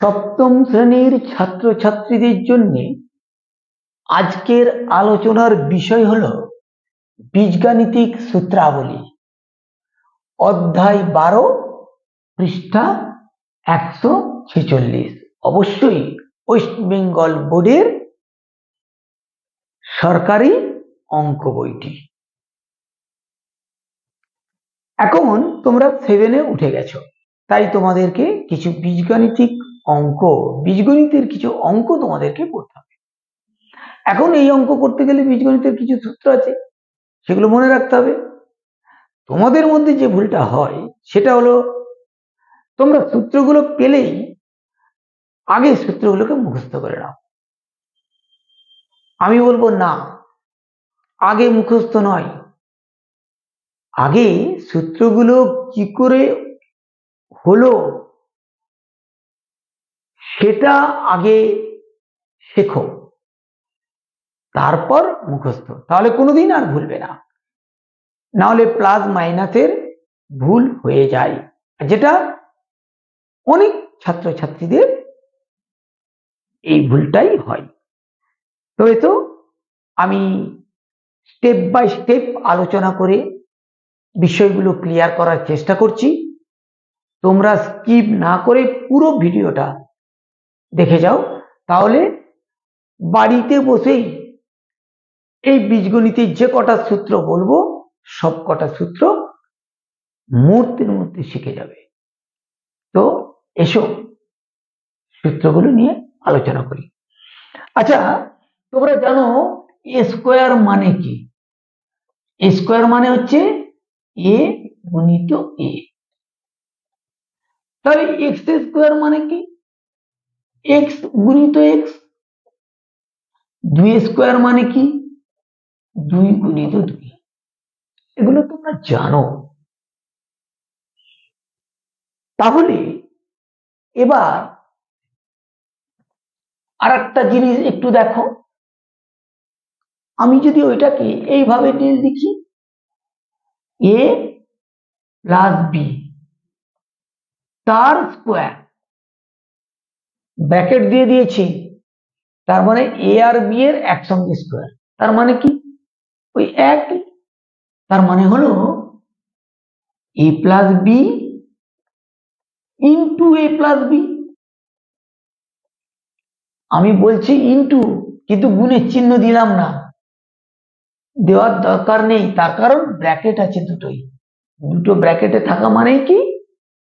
সপ্তম শ্রেণির ছাত্রছাত্রীদের জন্য আজকের আলোচনার বিষয় হল বীজগাণিতিক সূত্রাবলী। অধ্যায় বারো, পৃষ্ঠা একশো ছেচল্লিশ। অবশ্যই ওয়েস্ট বেঙ্গল বোর্ডের সরকারি অঙ্ক বইটি। এখন তোমরা সেভেনে উঠে গেছো, তাই তোমাদেরকে কিছু বীজগাণিতিক অঙ্ক, বীজগণিতের কিছু অঙ্ক তোমাদেরকে করতে হবে। এখন এই অঙ্ক করতে গেলে বীজগণিতের কিছু সূত্র আছে, সেগুলো মনে রাখতে হবে। তোমাদের মধ্যে যে ভুলটা হয়, সেটা হলো তোমরা সূত্রগুলো পেলেই আগে সূত্রগুলোকে মুখস্থ করে নাও। আমি বলব না, আগে মুখস্থ নয়। আগে সূত্রগুলো কি করে হলো সেটা আগে শেখো। তারপর মুখস্থ। তাহলে কোনোদিন আর ভুলবে না। নাহলে প্লাস মাইনাসের ভুল হয়ে যায়। যেটা অনেক ছাত্রছাত্রীদের এই ভুলটাই হয়। তবে তো আমি স্টেপ বাই স্টেপ আলোচনা করে বিষয়গুলো ক্লিয়ার করার চেষ্টা করছি। তোমরা স্কিপ না করে পুরো ভিডিওটা দেখে যাও। তাহলে বাড়িতে বসেই এই বীজগণিতের যে কটা সূত্র বলব, সব কটা সূত্র মুহূর্তের মধ্যে শিখে যাবে। তো এসো সূত্রগুলো নিয়ে আলোচনা করি। আচ্ছা তোমরা জানো এ স্কোয়ার মানে কি? এ স্কোয়ার মানে হচ্ছে এ গুণিত এ। তাহলে এক্স স্কোয়ার মানে কি? এক্স গুণিত এক্স দুই স্কোয়ার মানে কি? দুই গুণিত দুই। এগুলো তোমরা জানো। তাহলে এবার আর একটা জিনিস একটু দেখো। আমি যদি ওইটাকে এইভাবে নিয়ে লিখি এ প্লাস বি তার স্কোয়ার ব্র্যাকেট দিয়ে দিয়েছি। তার মানে এ আর বি এর একসঙ্গে স্কোয়ার তার মানে কি? ওই এক। তার মানে হলো A plus B into A plus B আমি বলছি ইন্টু কিন্তু গুণের চিহ্ন দিলাম না। দেওয়ার দরকার নেই। তার কারণ ব্র্যাকেট আছে দুটোই। দুটো ব্র্যাকেটে থাকা মানেই কি?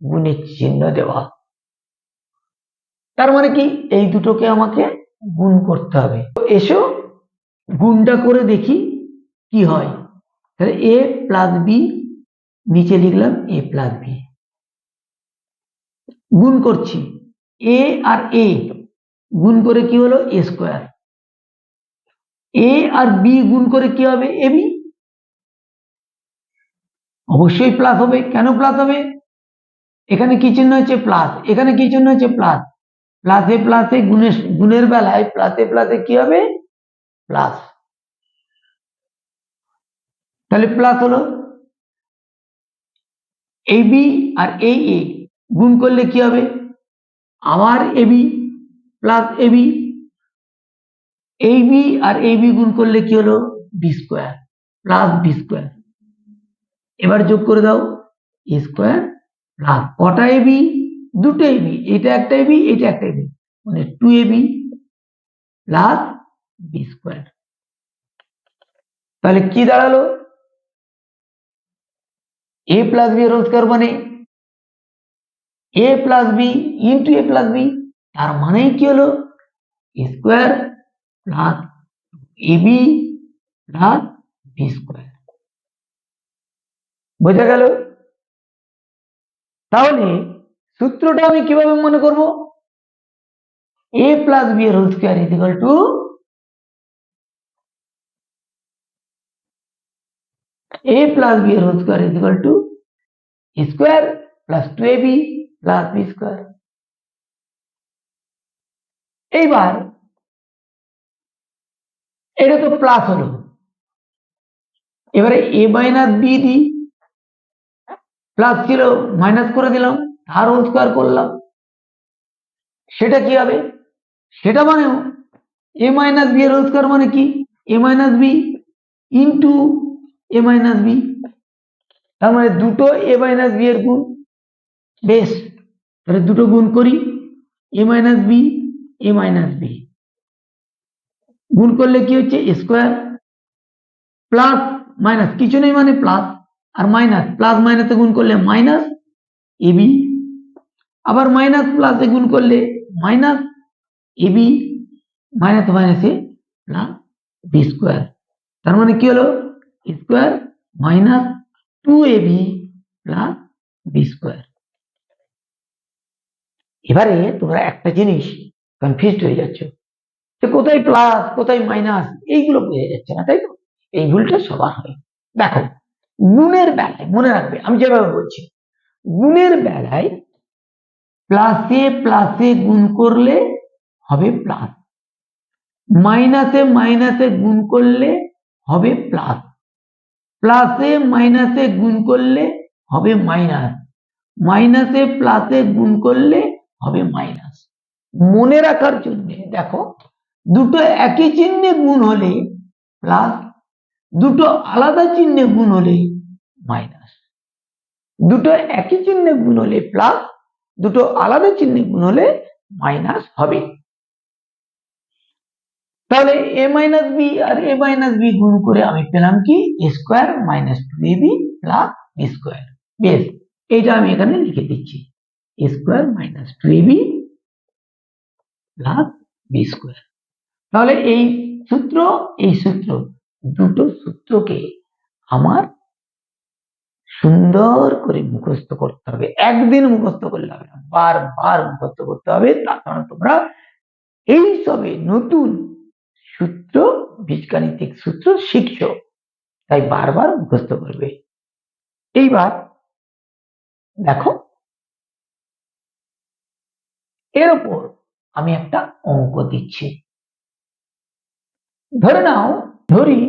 গুণের চিহ্ন দেওয়া। তার মানে কি? এই দুটোকে আমাকে গুণ করতে হবে। এসো, গুণটা করে দেখি কি হয়। তাহলে এ প্লাস বি নিচে লিখলাম এ প্লাস বি গুণ করছি। এ আর এ গুণ করে কি হলো? A square A R B গুণ করে কি হবে? এ বি অবশ্যই প্লাস হবে। কেন প্লাস হবে? এখানে কি চিহ্ন হচ্ছে প্লাস এখানে কি চিহ্ন হচ্ছে প্লাস প্লাসে প্লাসে গুণের গুণের বেলায় প্লাসে প্লাসে কি হবে? প্লাস তাহলে প্লাস হলো এই বি আর এই এ গুণ করলে কি হবে? আবার এবি প্লাস এবি এই বি আর এই বি গুণ করলে কি হলো? B square plus B square এবার যোগ করে দাও। এ স্কোয়ার প্লাস কটা এবি দুটো এবি এটা একটা এবি এটা একটা এবি মানে two AB plus B square তাহলে কি দাঁড়াল? A plus B whole square মানে A plus B into A plus B তার মানে কি হলো? Square plus AB plus B square বোঝা গেল? তাহলে সূত্রটা আমি কীভাবে মনে করব? এ প্লাস বি এর whole square is to a plus b whole square is equal to a square plus 2ab plus b square. এইবার এটা তো প্লাস হলো। এবারে A minus B the plus ছিল মাইনাস করে দিলাম। তার স্কোয়ার করলাম। সেটা কি হবে? সেটা মানেও এ মাইনাস বি এর স্কোয়ার মানে কি? A minus B into A minus B তার মানে দুটো এ মাইনাস বি এর গুণ। বেশ, তাহলে দুটো গুণ করি। A minus B A minus B গুণ করলে কি হচ্ছে? স্কোয়ার প্লাস মাইনাস কিছু নেই মানে প্লাস আর মাইনাস প্লাস মাইনাসে গুণ করলে মাইনাস এবি আবার মাইনাস প্লাসে গুণ করলে মাইনাস এবি মাইনাস মাইনাসে প্লাস বি স্কোয়ার তার মানে কি হলো? Square minus two AB plus B square এবারে তোমরা একটা জিনিস কনফিউজড হয়ে যাচ্ছ। যে কোথায় প্লাস কোথায় মাইনাস এইগুলো বোঝা যাচ্ছে না, তাই তো? এই ভুলটা সবার হয়। দেখো, গুণের বেলায়, মনে রাখবে, আমি যেভাবে বলছি, গুণের বেলায় প্লাসে প্লাসে গুণ করলে হবে প্লাস। মাইনাসে মাইনাসে গুণ করলে হবে প্লাস। প্লাসে মাইনাসে গুণ করলে হবে মাইনাস। মাইনাসে প্লাসে গুণ করলে হবে মাইনাস। মনে রাখার জন্য দেখো, দুটো একই চিহ্নে গুণ হলে প্লাস, দুটো আলাদা চিহ্নে গুণ হলে মাইনাস। দুটো একই চিহ্নে গুণ হলে প্লাস দুটো আলাদা চিহ্নে গুণ হলে মাইনাস হবে। তাহলে এ মাইনাস বি আর এ মাইনাস বি গুণ করে আমি পেলাম কি? A square minus two A B plus B square বেশ, এইটা আমি এখানে লিখে দিচ্ছি। A square minus two A B plus B square তাহলে এই সূত্র এই সূত্র, দুটো সূত্রকে আমার সুন্দর করে মুখস্থ করতে হবে। একদিন মুখস্থ করলে হবে না, বারবার মুখস্থ করতে হবে। কারণ তোমরা এই সবে নতুন সূত্র, বীজগাণিতিক সূত্র শিখছো, তাই বারবার মুখস্থ করবে। এইবার দেখো, এর ওপর আমি একটা অঙ্ক দিচ্ছি। ধরে নাও, ধরি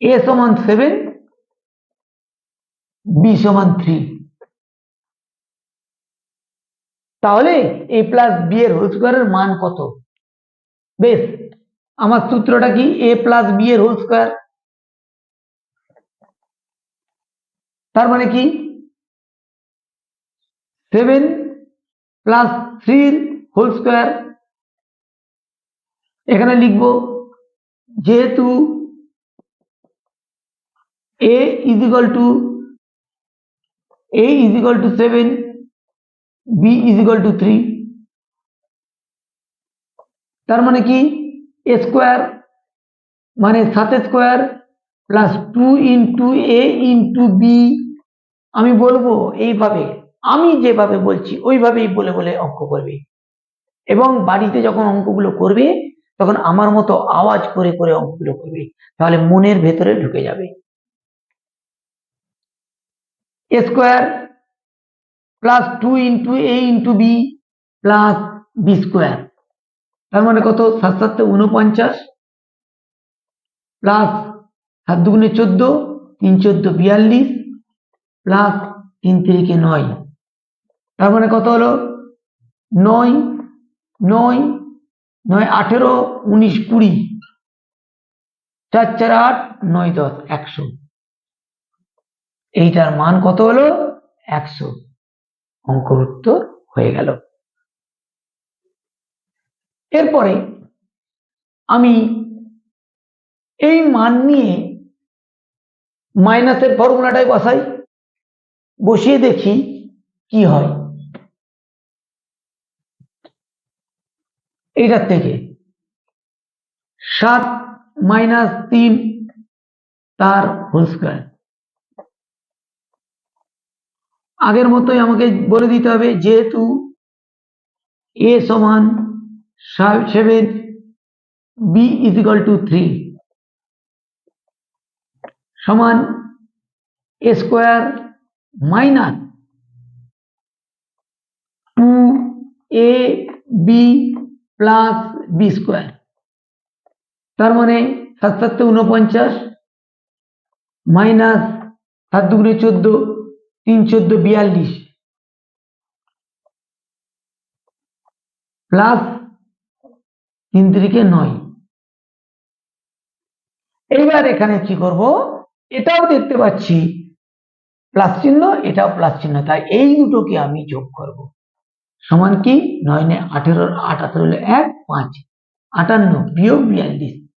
এ সমান সেভেন বি সমান থ্রি তাহলে এ প্লাস বি এর হোল স্কোয়ারের মান কত? বেশ, আমার সূত্রটা কি এ প্লাস বি এর হোল স্কোয়ার তার মানে কি? সেভেন প্লাস থ্রির হোল স্কোয়ার এখানে লিখব, যেহেতু A is equal to A is equal to seven B is equal to three তার মানে কি? এ স্কোয়ার মানে সাত square plus two into A into B আমি বলব এইভাবে, আমি যেভাবে বলছি, ওইভাবেই বলে বলে অঙ্ক করবে। এবং বাড়িতে যখন অঙ্কগুলো করবে, তখন আমার মতো আওয়াজ করে করে অঙ্কগুলো করবে। তাহলে মনের ভেতরে ঢুকে যাবে। Square plus two into A into B plus B square. তার মানে কত? সাত সাতটা উনপঞ্চাশ প্লাস সাত দুগুণে চোদ্দ, তিন চোদ্দ বিয়াল্লিশ প্লাস তিন তিরিকে নয়। তার মানে কত হলো? নয় নয় নয় আঠেরো, উনিশ কুড়ি। চার চার আট, নয় দশ, একশো। এইটার মান কত হলো? একশো। অঙ্ক উত্তর হয়ে গেল। এরপরে আমি এই মান নিয়ে মাইনাসের ফর্মুলাটাই বসাই। বসিয়ে দেখি কি হয়। এইটার থেকে সাত মাইনাস তিন তার হোল স্কোয়ার। আগের মতোই আমাকে বলে দিতে হবে, যেহেতু এ সমান seven B is equal to three সমান A square minus two A B plus B square তার মানে সাত সাতটা উনপঞ্চাশ মাইনাস সাত দুগুণে চোদ্দ তিন চোদ্দ বিয়াল্লিশ। প্লাস তিন তিরিকে নয়। এইবার এখানে কি করব? এটাও দেখতে পাচ্ছি। প্লাস চিহ্ন, এটাও প্লাস চিহ্ন। তাই এই দুটোকে আমি যোগ করব। সমান কি? নয় নে আঠেরো আঠেরো হলো এক, পাঁচ। আটান্ন, বিয়োগ বিয়াল্লিশ।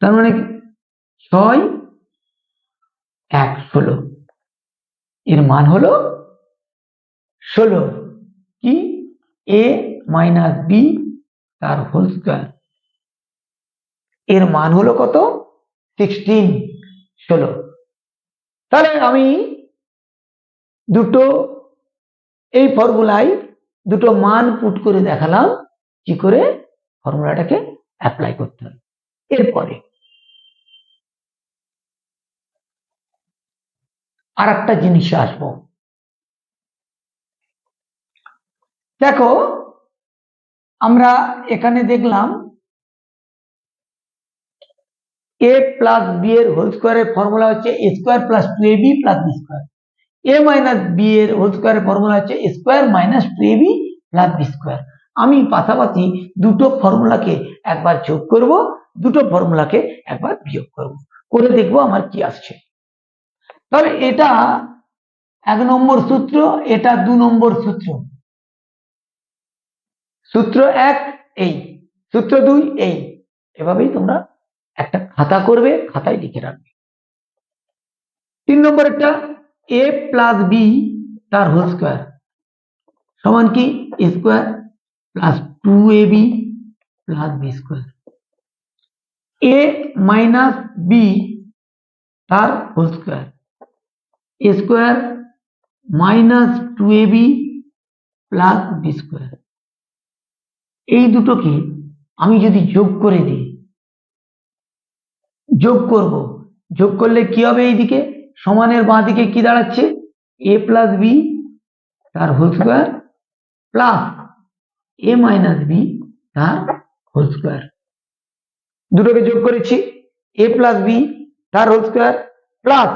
তার মানে? ছয়, এক, ষোলো। এর মান হলো ষোলো। কি? এ মাইনাস বি তার হোল স্কোয়ার এর মান হলো কত? সিক্সটিন ষোলো। তাহলে আমি দুটো এই ফর্মুলায় দুটো মান পুট করে দেখালাম, কি করে? ফর্মুলাটাকে অ্যাপ্লাই করতে হবে এরপরে আর একটা জিনিসে আসব। দেখো, আমরা এখানে দেখলাম এ প্লাস বি এর হোল স্কোয়ারের ফর্মুলা হচ্ছে A square plus two A B plus B square A minus B এর হোল স্কোয়ারের ফর্মুলা হচ্ছে A square minus two A B plus B square আমি পাশাপাশি দুটো ফর্মুলাকে একবার যোগ করব, দুটো ফর্মুলাকে একবার বিয়োগ করব। করে দেখব আমার কি আসছে। তাহলে এটা এক নম্বর সূত্র, এটা দু নম্বর সূত্র। সূত্র এক, এই। সূত্র দুই, এই। এভাবেই তোমরা একটা খাতা করবে, খাতায় লিখে রাখবে। তিন নম্বর একটা এ প্লাস বি তার হোল স্কোয়ার সমান কি? A square plus two A B plus B square A minus B তার whole square square minus two A B plus B square. এই দুটোকে আমি যদি যোগ করে দিই, যোগ করব। যোগ করলে কি হবে এইদিকে? সমানের বাঁ দিকে কি দাঁড়াচ্ছে? এ প্লাস বি তার whole square plus A minus B তার হোল স্কোয়ার। দুটোকে যোগ করেছি, এ প্লাস বি তার whole square plus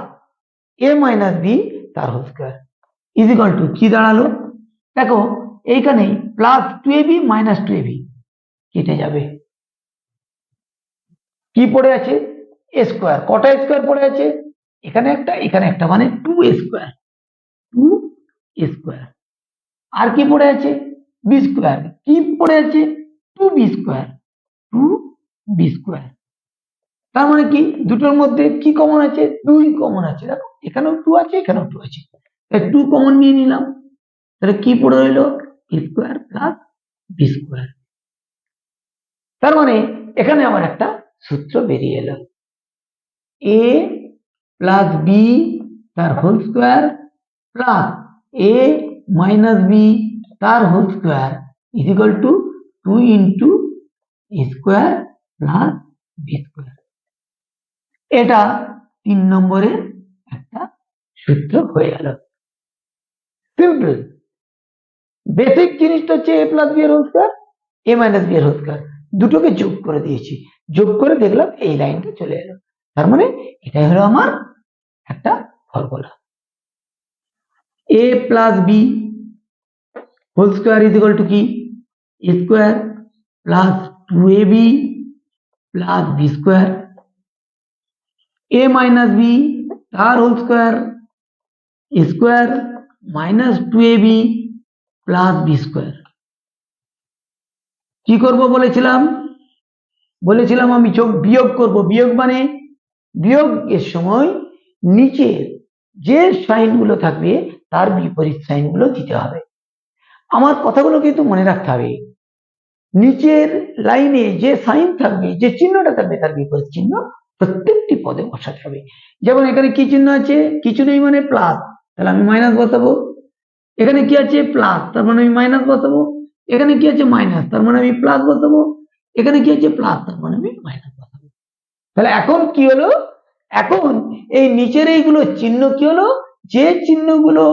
A minus B তার whole square is equal to কি দাঁড়াল? দেখো, এইখানে plus two A B minus two A B কেটে যাবে। কি পড়ে আছে? এ স্কোয়ার কটা স্কোয়ার পড়ে আছে? এখানে একটা এখানে একটা মানে টু স্কোয়ার টু স্কোয়ার আর কি পড়ে আছে? বি স্কোয়ার কি পড়ে আছে? Two B square two B square তার মানে কি? দুটোর মধ্যে কি কমন আছে? দুই কমন আছে। দেখো, এখানেও টু আছে, এখানেও টু আছে। টু কমন নিয়ে নিলাম। তাহলে কি পড়ে রইল? স্কোয়ার প্লাস বি স্কোয়ার তার মানে এখানে আমার একটা সূত্র বেরিয়ে এলো। এ প্লাস বি তার whole square plus A minus B তার whole square is equal to two into square plus B square এটা তিন নম্বরের একটা সূত্র হয়ে গেল। সিম্পল বেসিক জিনিসটা হচ্ছে এ প্লাস বি এর হোল এ মাইনাস বি এর দুটোকে যোগ করে দিয়েছি। যোগ করে দেখলাম এই লাইনটা চলে এলো। তার মানে এটাই হলো আমার একটা formula A plus B whole square is equal to কি? A square plus two A B plus B square A minus B তার whole square square minus two A B plus কি করব বলেছিলাম? বলেছিলাম আমি চোখ বিয়োগ করব। বিয়োগ মানে বিয়োগ এর সময় নিচের যে সাইনগুলো থাকবে, তার বিপরীত সাইনগুলো দিতে হবে। আমার কথাগুলো কিন্তু মনে রাখতে হবে। নিচের লাইনে যে সাইন থাকবে, যে চিহ্নটা থাকবে, তার বিপরীত চিহ্ন প্রত্যেকটি পদে বসাতে হবে। যেমন এখানে কি চিহ্ন আছে? কিছু নেই মানে প্লাস তাহলে আমি মাইনাস বসাবো। এখানে কি আছে? প্লাস তার মানে আমি মাইনাস বসাবো। এখানে কি আছে? মাইনাস তার মানে আমি প্লাস বসাবো। এখানে কি আছে? প্লাস তার মানে আমি মাইনাস বসাবো। তাহলে এখন কি হলো? এখন এই নিচের এইগুলো চিহ্ন কি হলো? যে চিহ্নগুলো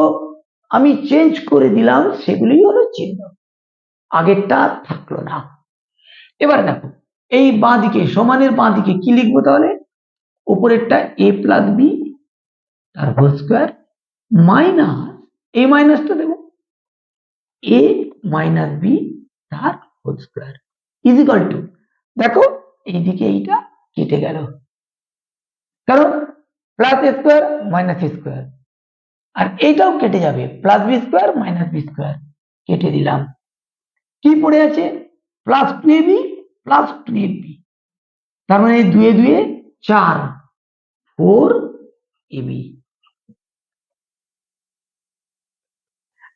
আমি চেঞ্জ করে দিলাম, সেগুলোই হলো চিহ্ন। আগেরটা থাকল না। এবার দেখো এই বাঁ দিকে, সমানের বাঁ দিকে কি লিখব তাহলে? উপরেরটা এ প্লাস বি তার হোল স্কোয়ার মাইনাস এই মাইনাসটা দেবো। এ মাইনাস বি তার whole square is equal to দেখো, এইদিকে এইটা কেটে গেল। কারণ প্লাস স্কোয়ার মাইনাস স্কোয়ার আর এইটাও কেটে যাবে plus B square minus B square কেটে দিলাম। কি পড়ে আছে? Plus two A B plus two A B তার মানে দুয়ে দুয়ে চার ফোর এবি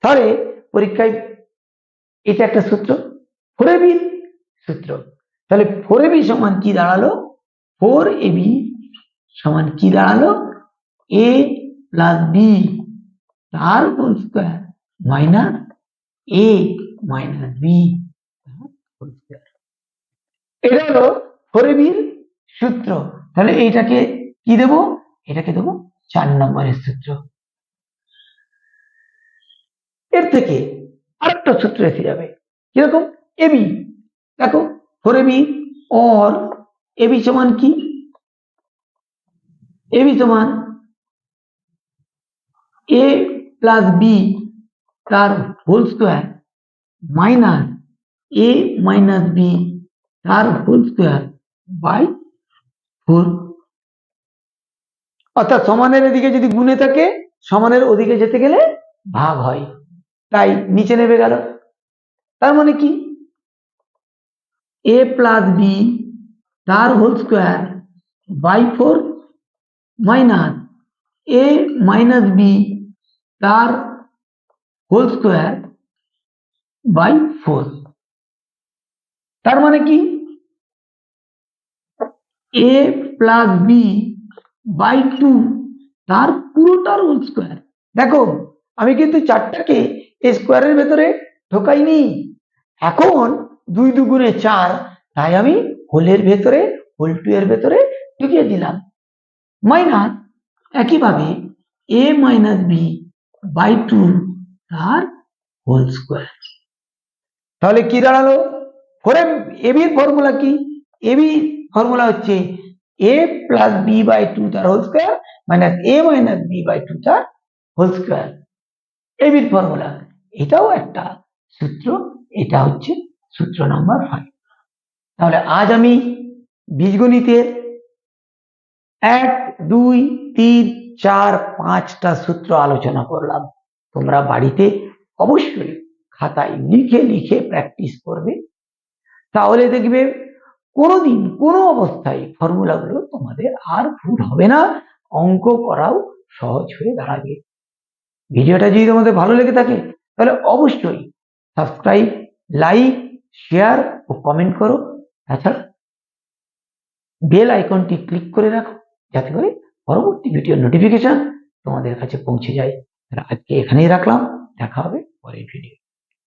তাহলে পরীক্ষায় এটা একটা সূত্র ফোর এবি সূত্র। তাহলে ফোর এবি সমান কি দাঁড়াল? ফোর এবি সমান কি দাঁড়াল? এ প্লাস বি তার whole square minus A minus B whole square এটা হলো ফোর সূত্র। তাহলে এইটাকে কি দেব? এটাকে দেবো চার নম্বরের সূত্র। এর থেকে আরেকটা সূত্র এসে যাবে। কীরকম? এবি দেখো ফোর এবি অর এবি সমান কি? এবি সমান এ প্লাস বি তার whole square minus A minus B তার হোল স্কোয়ার বাই ফোর অর্থাৎ সমানের এদিকে যদি গুণে থাকে, সমানের ওদিকে যেতে গেলে ভাগ হয়। তাই নিচে নেমে গেল। তার মানে কি? এ প্লাস বি তার whole square by four minus A minus B তার হোল স্কোয়ার বাই ফোর তার মানে কি? A plus B by two তার পুরোটার হোল স্কোয়ার দেখো, আমি কিন্তু চারটাকে স্কোয়ারের ভেতরে ঢোকাইনি। এখন দুই দুগুণে চার, তাই আমি হোলের ভেতরে হোল টু এর ভেতরে ঢুকিয়ে দিলাম। মাইনাস একইভাবে A minus B by two তার হোল স্কোয়ার তাহলে কি দাঁড়াল? ফোরে এবির ফর্মুলা কি? এবি ফর্মুলা হচ্ছে A plus B by two তার whole square minus A minus B by two তার হোল স্কোয়ার এবির ফর্মুলা এটাও একটা সূত্র, এটা হচ্ছে সূত্র নাম্বার ফাইভ তাহলে আজ আমি বীজগণিতের এক, দুই, তিন, চার, পাঁচটা সূত্র আলোচনা করলাম। তোমরা বাড়িতে অবশ্যই খাতায় লিখে লিখে প্র্যাকটিস করবে। তাহলে দেখবে কোনোদিন কোনো অবস্থায় ফর্মুলাগুলো তোমাদের আর ভুল হবে না, অঙ্ক করাও সহজ হয়ে দাঁড়াবে। ভিডিওটা যদি তোমাদের ভালো লেগে থাকে, তাহলে অবশ্যই সাবস্ক্রাইব লাইক শেয়ার ও কমেন্ট করো। তাছাড়া বেল আইকনটি ক্লিক করে রাখো, যাতে করে পরবর্তী ভিডিওর নোটিফিকেশন তোমাদের কাছে পৌঁছে যায়। আজকে এখানেই রাখলাম, দেখা হবে পরের ভিডিও